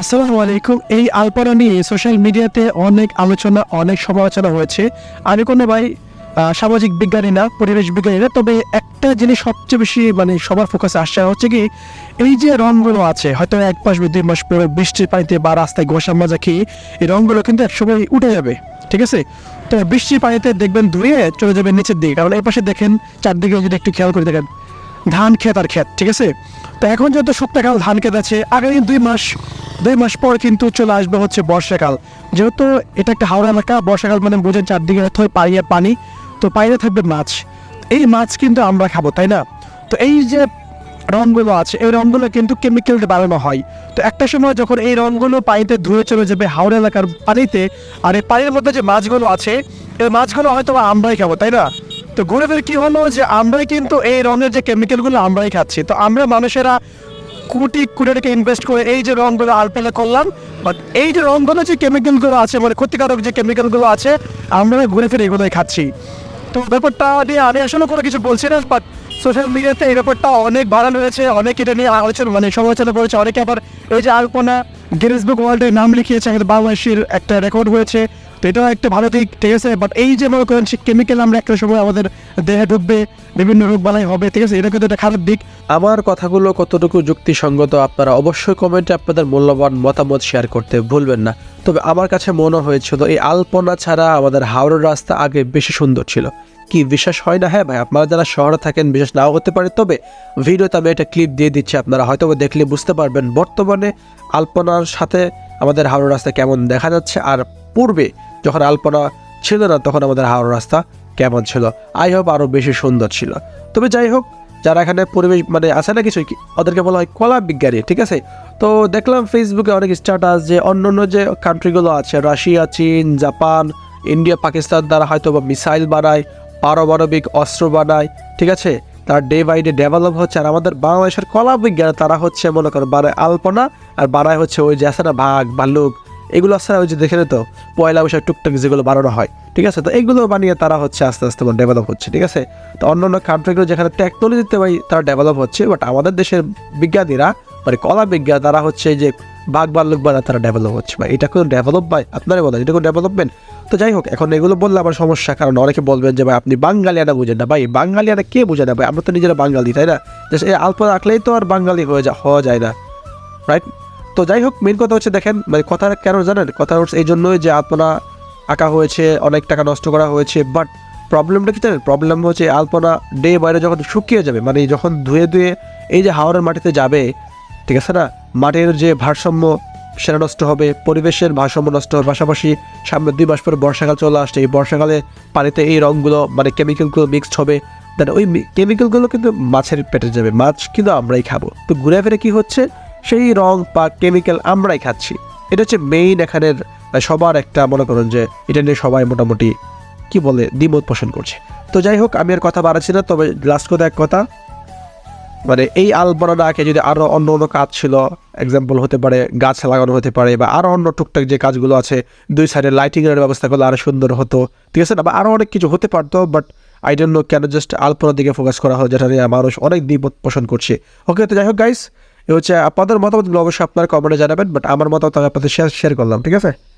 আসসালামু আলাইকুম। এই আলপনা নিয়ে সোশ্যাল মিডিয়াতে অনেক আলোচনা, অনেক সমালোচনা হয়েছে। আমি কোনো ভাই সামাজিক বিজ্ঞানী না, পরিবেশ বিজ্ঞানী না, তবে একটা জিনিস সবচেয়ে বেশি মানে সবার ফোকাসে আসছে হচ্ছে কি, এই যে রঙগুলো আছে, হয়তো এক মাস দুই মাস পরে বৃষ্টির পানিতে বা রাস্তায় ঘষা মাজা খেয়ে এই রঙগুলো কিন্তু একসময় উঠে যাবে, ঠিক আছে? তো বৃষ্টির পানিতে দেখবেন ধুয়ে চলে যাবে নিচের দিকে। কারণ এই পাশে দেখেন, চারদিকে যদি একটু খেয়াল করে দেখেন, ধান ক্ষেত আর ক্ষেত, ঠিক আছে? তো এখন যেহেতু শুক্তাকাল ধান ক্ষেত আছে, আগামী দুই মাস দুই মাস পর কিন্তু চলে আসবে হচ্ছে বর্ষাকাল। যেহেতু এটা একটা হাওড়া এলাকা, বর্ষাকাল মানে বোঝেন চারদিকে পানি আর পানি, তো পানিতে থাকবে মাছ। এই মাছ কিন্তু আমরা খাব, তাই না? তো এই যে রঙগুলো আছে, এই রঙগুলো কিন্তু কেমিক্যাল দিয়ে বানানো হয়। তো একটা সময় যখন এই রঙগুলো পানিতে ধুয়ে চলে যাবে হাওড়া এলাকার পানিতে, আর এই পানির মধ্যে যে মাছগুলো আছে, এই মাছগুলো হয়তো আমরাই খাব, তাই না? তো ঘুরে ফিরে কি হলো যে আমরাই কিন্তু এই রঙের যে কেমিক্যালগুলো আমরাই খাচ্ছি। তো আমরা মানুষেরা কোটি কোটি টাকা ইনভেস্ট করে এই যে রঙগুলো আলপেলা করলাম বাট এই যে রঙগুলো যে কেমিক্যালগুলো আছে মানে ক্ষতিকারক যে কেমিক্যালগুলো আছে, আমরা ঘুরে ফিরে এগুলোই খাচ্ছি। তো ব্যাপারটা নিয়ে আমি আসলে কোনো কিছু বলছি না বাট সোশ্যাল মিডিয়াতে এই ব্যাপারটা অনেক বাড়ানো হয়েছে, অনেক এটা নিয়ে আলোচনা মানে সমালোচনা করেছে অনেকে আবার, এই যে আলপনা গিনেস বুক ওয়ার্ল্ডে নাম লিখিয়েছে, আমাদের বাংলাদেশের একটা রেকর্ড হয়েছে। তো এটাও একটা ভালো দিক, ঠিক আছে? বাট এই যে মনে করেন কেমিক্যাল আমরা একটা সময় আমাদের দেহে ঢুকবে, বিভিন্ন রোগ বালাই হবে, ঠিক আছে? এটা কিন্তু একটা খারাপ দিক। আমার কথাগুলো কতটুকু যুক্তিসঙ্গত আপনারা অবশ্যই কমেন্টে আপনাদের মূল্যবান মতামত শেয়ার করতে ভুলবেন না। তবে আমার কাছে মনে হয়েছিল, এই আলপনা ছাড়া আমাদের হাওড়ার রাস্তা আগে বেশি সুন্দর ছিল। কি বিশ্বাস হয় না? হ্যাঁ ভাই, আপনারা যারা শহরে থাকেন, বিশ্বাস নাও হতে পারে। তবে ভিডিওতে আমি একটা ক্লিপ দিয়ে দিচ্ছি, আপনারা হয়তো দেখলে বুঝতে পারবেন বর্তমানে আলপনার সাথে আমাদের হাওড়া রাস্তা কেমন দেখা যাচ্ছে। আর পূর্বে যখন আলপনা ছিল না, তখন আমাদের হাওড়া রাস্তা কেমন ছিল? আই হোপ আরও বেশি সুন্দর ছিল। তবে যাই হোক, যারা এখানে পরিবেশ মানে আছে না কিছু ওদেরকে বলা হয় কলা বিজ্ঞানী, ঠিক আছে? তো দেখলাম ফেসবুকে অনেক স্ট্যাটাস যে অন্য অন্য যে কান্ট্রিগুলো আছে, রাশিয়া, চীন, জাপান, ইন্ডিয়া, পাকিস্তান, তারা হয়তো বা মিসাইল বানায়, পারমাণবিক অস্ত্র বানায়, ঠিক আছে? তার ডে বাই ডে ডেভেলপ হচ্ছে, আর আমাদের বাংলাদেশের কলা বিজ্ঞান তারা হচ্ছে মনে করো বানায় আলপনা, আর বানায় হচ্ছে ওই যে আছে না ভাগ, ভাল্লুক এগুলো না ওই যে দেখে তো, পয়লা বৈশাখ, টুকটাক যেগুলো বানানো হয়, ঠিক আছে? তো এগুলো বানিয়ে তারা হচ্ছে আস্তে আস্তে ডেভেলপ হচ্ছে, ঠিক আছে? তো অন্য অন্য কান্ট্রিগুলো যেখানে টেকনোলজিতে ভাই তারা ডেভেলপ হচ্ছে বাট আমাদের দেশের বিজ্ঞানীরা মানে কলা বিজ্ঞান তারা হচ্ছে যে বাঘ ভাল্লুক বানা তারা ডেভেলপ হচ্ছে ভাই। এটা কোনো ডেভেলপ ভাই আপনারা বলেন, এটা কোনো ডেভেলপমেন্ট তো যাই হোক, এখন এগুলো বললে আমার সমস্যা, কারণ অনেকে বলবেন যে ভাই আপনি বাঙালিয়ানা বুঝেন না ভাই, বাঙালিয়ানা কে বুঝে না ভাই? আমরা তো নিজেরা বাঙালি, তাই না? এই আলপনা রাখলেই তো আর বাঙালি হয়ে যা, হওয়া যায় না রাইট তো যাই হোক মেন কথা হচ্ছে দেখেন মানে কথা কেন জানেন? কথা হচ্ছে এই জন্যই যে আলপনা আঁকা হয়েছে, অনেক টাকা নষ্ট করা হয়েছে বাট প্রবলেমটা কি জানেন? প্রবলেম হচ্ছে আলপনা ডে বাইরে যখন শুকিয়ে যাবে মানে যখন ধুয়ে ধুয়ে এই যে হাওড়ের মাটিতে যাবে, ঠিক আছে না? মাটির যে ভারসাম্য, সেটা নষ্ট হবে, পরিবেশের ভারসাম্য নষ্ট হবে, পাশাপাশি সামনে দুই মাস পরে বর্ষাকাল চলে আসছে, এই বর্ষাকালে পানিতে এই রঙগুলো মানে কেমিক্যালগুলো মিক্সড হবে দেন ওই কেমিক্যালগুলো কিন্তু মাছের পেটে যাবে, মাছ কিন্তু আমরাই খাব। তো ঘুরে ফিরে কি হচ্ছে? সেই রং বা কেমিক্যাল আমরাই খাচ্ছি। এটা হচ্ছে মেইন এখানের সবার একটা মনে করুন যে এটা নিয়ে সবাই মোটামুটি কি বলে, দ্বিমত পোষণ করছে। তো যাই হোক, আমি আর কথা বাড়াচ্ছি না, তবে লাস্ট কথা এক কথা। মানে এই আলপনাটা আঁকে যদি আরও অন্য অন্য কাজ ছিল এক্সাম্পল হতে পারে, গাছ লাগানো হতে পারে, বা আরও অন্য টুকটাক যে কাজগুলো আছে, দুই সাইডে লাইটিংয়ের ব্যবস্থা করলে আরও সুন্দর হতো, ঠিক আছে না? বা আরও অনেক কিছু হতে পারতো বাট আই ডোন্ট নো কেন জাস্ট আলপনার দিকে ফোকাস করা হয়, যেটা নিয়ে মানুষ অনেক দ্বিমত পোষণ করছে। ওকে তো যাই হোক গাইস এ হচ্ছে আপনাদের মতামতগুলো অবশ্যই আপনার কমেন্টে জানাবেন বাট আমার মতামত আমি আপনাদের শেয়ার শেয়ার করলাম, ঠিক আছে?